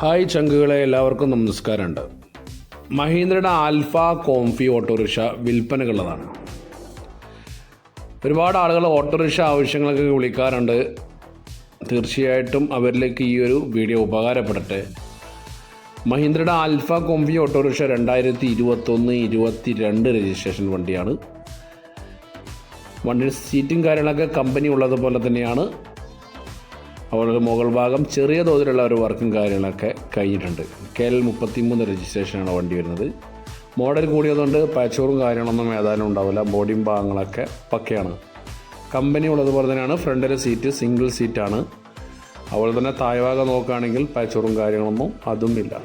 Hi ചങ്കുകളെ എല്ലാവർക്കും നമസ്കാരമുണ്ട്. മഹീന്ദ്രയുടെ ആൽഫ കോംഫി ഓട്ടോറിക്ഷ വിൽപ്പനകളതാണ് ഒരുപാട് ആളുകൾ ഓട്ടോറിക്ഷ ആവശ്യങ്ങളൊക്കെ വിളിക്കാറുണ്ട്. തീർച്ചയായിട്ടും അവരിലേക്ക് ഈ ഒരു വീഡിയോ ഉപകാരപ്പെടട്ടെ. മഹീന്ദ്രയുടെ ആൽഫ കോംഫി ഓട്ടോറിക്ഷ രണ്ടായിരത്തി ഇരുപത്തൊന്ന് ഇരുപത്തി രണ്ട് രജിസ്ട്രേഷൻ വണ്ടിയാണ്. വണ്ടിയുടെ സീറ്റും കാര്യങ്ങളൊക്കെ കമ്പനി ഉള്ളതുപോലെ തന്നെയാണ്. അവരുടെ മുകൾ ഭാഗം ചെറിയ തോതിലുള്ള ഒരു വർക്കും കാര്യങ്ങളൊക്കെ കഴിഞ്ഞിട്ടുണ്ട്. കെ എൽ മുപ്പത്തിമൂന്ന് രജിസ്ട്രേഷനാണ് വണ്ടി വരുന്നത്. മോഡൽ കൂടിയതുകൊണ്ട് പാച്ചോറും കാര്യങ്ങളൊന്നും ഏതായാലും ഉണ്ടാവില്ല. ബോഡിയും ഭാഗങ്ങളൊക്കെ പക്കയാണ്. കമ്പനി ഉള്ളതുപോലെ തന്നെയാണ്. ഫ്രണ്ടിലെ സീറ്റ് സിംഗിൾ സീറ്റാണ്. അതുപോലെ തന്നെ താഴ്ഭാഗം നോക്കുകയാണെങ്കിൽ പാച്ചോറും കാര്യങ്ങളൊന്നും അതും ഇല്ല.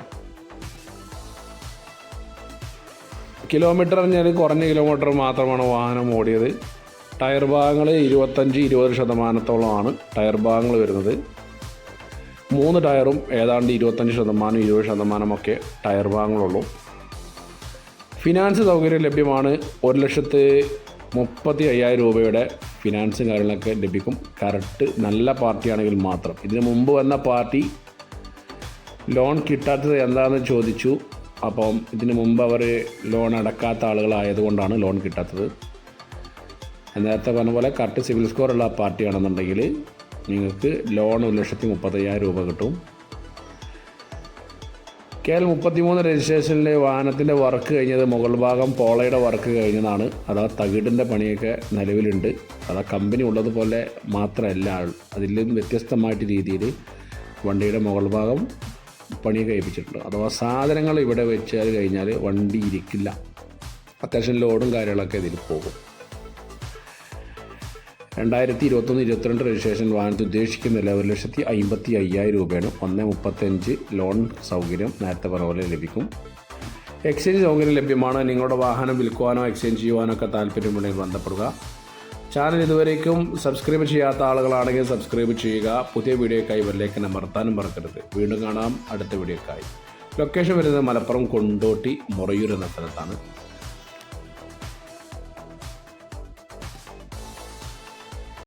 കിലോമീറ്റർ പറഞ്ഞാൽ കുറഞ്ഞ കിലോമീറ്റർ മാത്രമാണ് വാഹനം ഓടിയത്. ടയർ ഭാഗങ്ങൾ ഇരുപത്തഞ്ച് ഇരുപത് ശതമാനത്തോളമാണ് ടയർ ഭാഗങ്ങൾ വരുന്നത്. മൂന്ന് ടയറും ഏതാണ്ട് ഇരുപത്തഞ്ച് ശതമാനം ഇരുപത് ശതമാനമൊക്കെ ടയർ ഭാഗങ്ങളുള്ളൂ. ഫിനാൻസ് സൗകര്യം ലഭ്യമാണ്. ഒരു ലക്ഷത്ത് മുപ്പത്തി അയ്യായിരം രൂപയുടെ ഫിനാൻസും കാര്യങ്ങളൊക്കെ ലഭിക്കും. കറക്റ്റ് നല്ല പാർട്ടിയാണെങ്കിൽ മാത്രം. ഇതിന് മുമ്പ് വന്ന പാർട്ടി ലോൺ കിട്ടാത്തത് എന്താണെന്ന് ചോദിച്ചു. അപ്പം ഇതിന് മുമ്പ് അവർ ലോൺ അടക്കാത്ത ആളുകളായതുകൊണ്ടാണ് ലോൺ കിട്ടാത്തത്. നേരത്തെ പറഞ്ഞ പോലെ കറക്റ്റ് സിവിൽ സ്കോർ ഉള്ള പാർട്ടിയാണെന്നുണ്ടെങ്കിൽ നിങ്ങൾക്ക് ലോൺ ഒരു ലക്ഷത്തി മുപ്പത്തയ്യായിരം രൂപ കിട്ടും. കെ എൽ മുപ്പത്തിമൂന്ന് രജിസ്ട്രേഷനിൽ വാഹനത്തിന്റെ വർക്ക് കഴിഞ്ഞത് മുകൾ ഭാഗം പോളയുടെ വർക്ക് കഴിഞ്ഞതാണ്. അതാ തകിടിന്റെ പണിയൊക്കെ നിലവിലുണ്ട്. അതാ കമ്പനി ഉള്ളതുപോലെ മാത്രമല്ല നിന്ന് വ്യത്യസ്തമായിട്ട് രീതിയിൽ വണ്ടിയുടെ മുകൾ ഭാഗം പണി കഴിപ്പിച്ചിട്ടുണ്ട് അഥവാ സാധനങ്ങൾ ഇവിടെ വെച്ചാൽ കഴിഞ്ഞാൽ വണ്ടി ഇരിക്കില്ല. അത്യാവശ്യം ലോഡും കാര്യങ്ങളൊക്കെ ഇതിൽ പോകും. രണ്ടായിരത്തി ഇരുപത്തൊന്ന് ഇരുപത്തിരണ്ട് രജിസ്ട്രേഷൻ വാഹനത്തിൽ ഉദ്ദേശിക്കുന്ന നില ഒരു ലക്ഷത്തി അമ്പത്തി അയ്യായിരം രൂപയാണ് ഒന്ന് മുപ്പത്തഞ്ച് ലോൺ സൗകര്യം നേരത്തെ പറഞ്ഞ പോലെ ലഭിക്കും. എക്സ്ചേഞ്ച് സൗകര്യം ലഭ്യമാണ്. നിങ്ങളുടെ വാഹനം വിൽക്കുവാനോ എക്സ്ചേഞ്ച് ചെയ്യുവാനോ ഒക്കെ താല്പര്യമുണ്ടെങ്കിൽ ബന്ധപ്പെടുക. ചാനൽ ഇതുവരേക്കും സബ്സ്ക്രൈബ് ചെയ്യാത്ത ആളുകളാണെങ്കിൽ സബ്സ്ക്രൈബ് ചെയ്യുക. പുതിയ വീഡിയോക്കായി വരിലേക്ക് അമർത്താനും മറക്കരുത്. വീണ്ടും കാണാം. അടുത്ത വീഡിയോക്കായി ലൊക്കേഷൻ വരുന്നത് മലപ്പുറം കൊണ്ടോട്ടി മുറയൂർ എന്ന സ്ഥലത്താണ്.